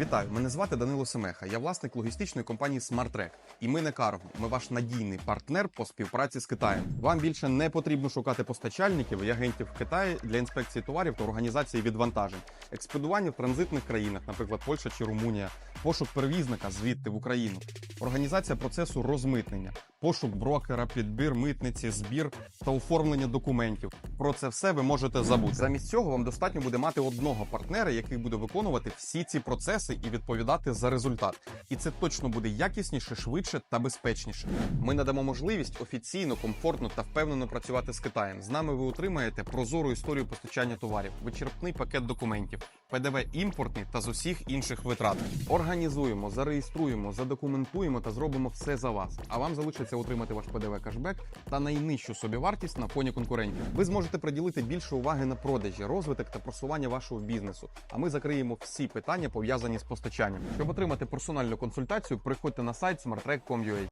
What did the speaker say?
Вітаю, мене звати Данило Семеха. Я власник логістичної компанії SmartTrack. І ми не Cargo. Ми ваш надійний партнер по співпраці з Китаєм. Вам більше не потрібно шукати постачальників і агентів в Китаї для інспекції товарів та організації відвантажень, експедування в транзитних країнах, наприклад, Польща чи Румунія, пошук перевізника звідти в Україну, організація процесу розмитнення, пошук брокера, підбір митниці, збір та оформлення документів. Про це все ви можете забути. Замість цього вам достатньо буде мати одного партнера, який буде виконувати всі ці процеси і відповідати за результат. І це точно буде якісніше, швидше та безпечніше. Ми надамо можливість офіційно, комфортно та впевнено працювати з Китаєм. З нами ви отримаєте прозору історію постачання товарів, вичерпний пакет документів, ПДВ імпортний та з усіх інших витрат. Організуємо, зареєструємо, задокументуємо та зробимо все за вас. А вам залишиться отримати ваш ПДВ кешбек та найнижчу собівартість на фоні конкурентів. Ви зможете приділити більше уваги на продажі, розвиток та просування вашого бізнесу. А ми закриємо всі питання пов'язані з постачанням. Щоб отримати персональну консультацію, приходьте на сайт smarttrack.com.ua.